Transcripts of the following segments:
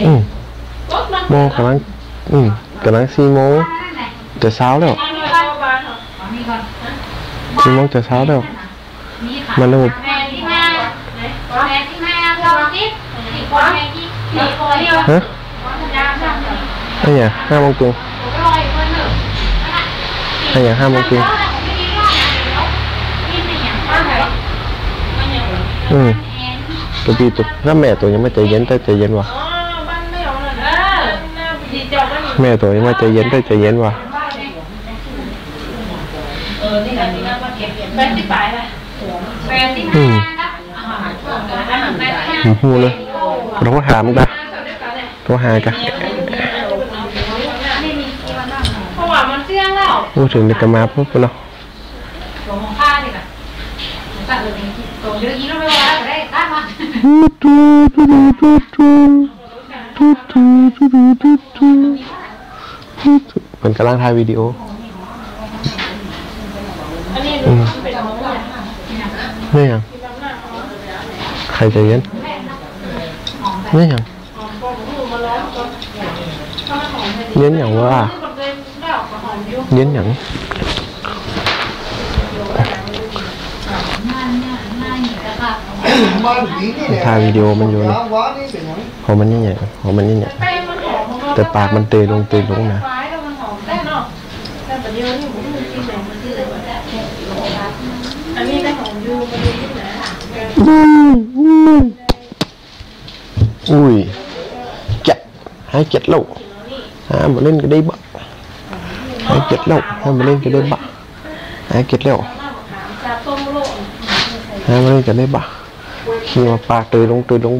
ừ. mô khả năng ừ. khả năng si mô sáu đâu si mô chờ sáu đâu mà nó một hả? Hay nhà hai mong cùng hay nhà hai mong cùng ừ. Tôi bị tôi nó mẹ tôi nhưng mà chạy dẫn tới chạy dẫn vào. แม่ตัวยังไม่ใจเย็นแต่ใจเย็นว่ะเออนี่ไงนี่นะบ้านเก็บแปดสิบปลายเลยแม่ที่ห้าครับหูหูเลยเราก็ถามกันโทรหากันเพราะว่ามันเสี่ยงแล้วพูดถึงเด็กกมาปุ๊บเนาะหลวงพ่อดีกว่า ม่ว่าได้ตั้งมามันกำลังถ่ายวิดีโออันนี้อืมเป็นของเราไม่ยังใครใจเย็นไม่ยังเย็นอย่างว่าเย็นอย่างถ่ายวิดีโอมันอยู่นะพอมันนี่ใหญ่พอมันนี่ใหญ่ แป้งมันหอม แต่ปากมันเตยลงเตยลงนะ ฟ้ายแล้วมันหอมแป้งเนาะแต่ประเดี๋ยวนี่ผมไม่กินเลยมันที่เลยอันนี้ได้หอมอยู่มันดูที่ไหน อุ้ยเจ็ดให้เจ็ดlâu à mà lên cái đây bạ hai chết lâu hai mà lên cái đây bạ hai chết lâu จะต้มโล hai mà lên cái đây bạ khi mà pa tơi lông tơi lông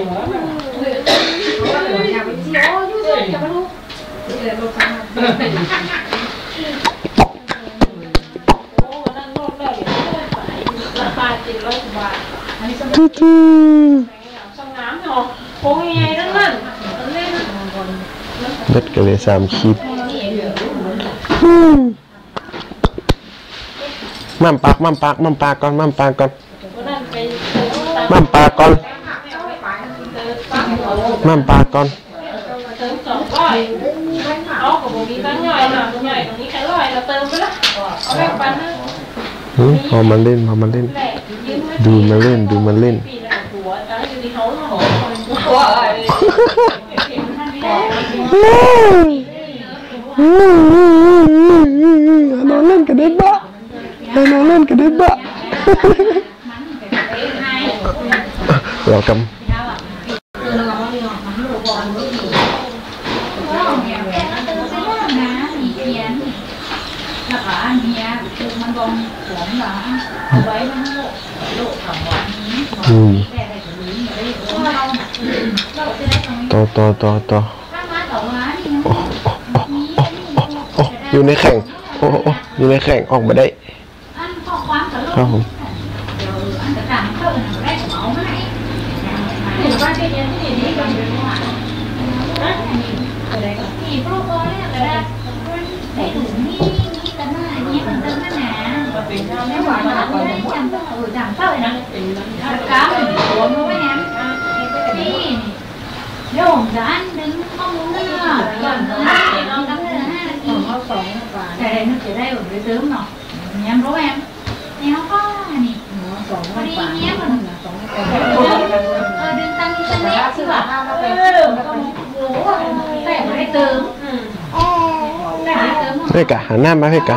อมาแข่งหมาอย่าไปเจียวยุ่งเลยอย่าไปรู้โอ้นั่นรอบแรกราคาเจ็ดร้อยบาทอันนี้สมุ tu tu ช่างน้ำเนาะโค้งยังไงนั่ นนั่นเล่น đất cái lệ xàm khít mắm bạc mắm bạc mắm bạc con mắm bạc con ก็นั่นไปซื้อตาม mắm bạc con mắm bạc con เติมสองร้อยเอาของผมมีตั้งย่อยนะย่อยตรงนี้แค่ร้อยเราเติมไปละเอาแบ่งปันนะ ừ, พอมันเล่นพอมันเล่นแหละยืมไว้ดูมันเล่น ดูมันเล่นปีละหัวตอนอยู่ที่เขาเนาะหัวอะไรน้องเล่นกันได้บะน้องเล่นกันได้บะเรากำ แล้วก็อันเนี้ยมันบองสวมหลังเอาไว้มันโลกโลกของวันนี้อืมแต่อะไรจะรู้ไม่ได้เราเราจะได้ตรงนี้ต่อต่อต่อต่อถ้ามาสองล้านนี่โอ้โอ้โอ้โอ้โอ้โอ้อยู่ในแข่ง โอ้โอ้อยู่ในแข่งออกมาได้อันข้อความกับโลกครับผม nếu mà nó còn muốn ăn ừ làm. Sao vậy nè cá mình cuốn luôn em? Đi nếu không đã đừng không muốn nữa còn nó đắng nữa ha còn nó còn đây ở dưới tướng nào em rố em. Em không có đi nhé còn đừng tăng tăng nhé chứ à phải phải tướng. Phải phải tướng phải cả. Hà Nam phải cả.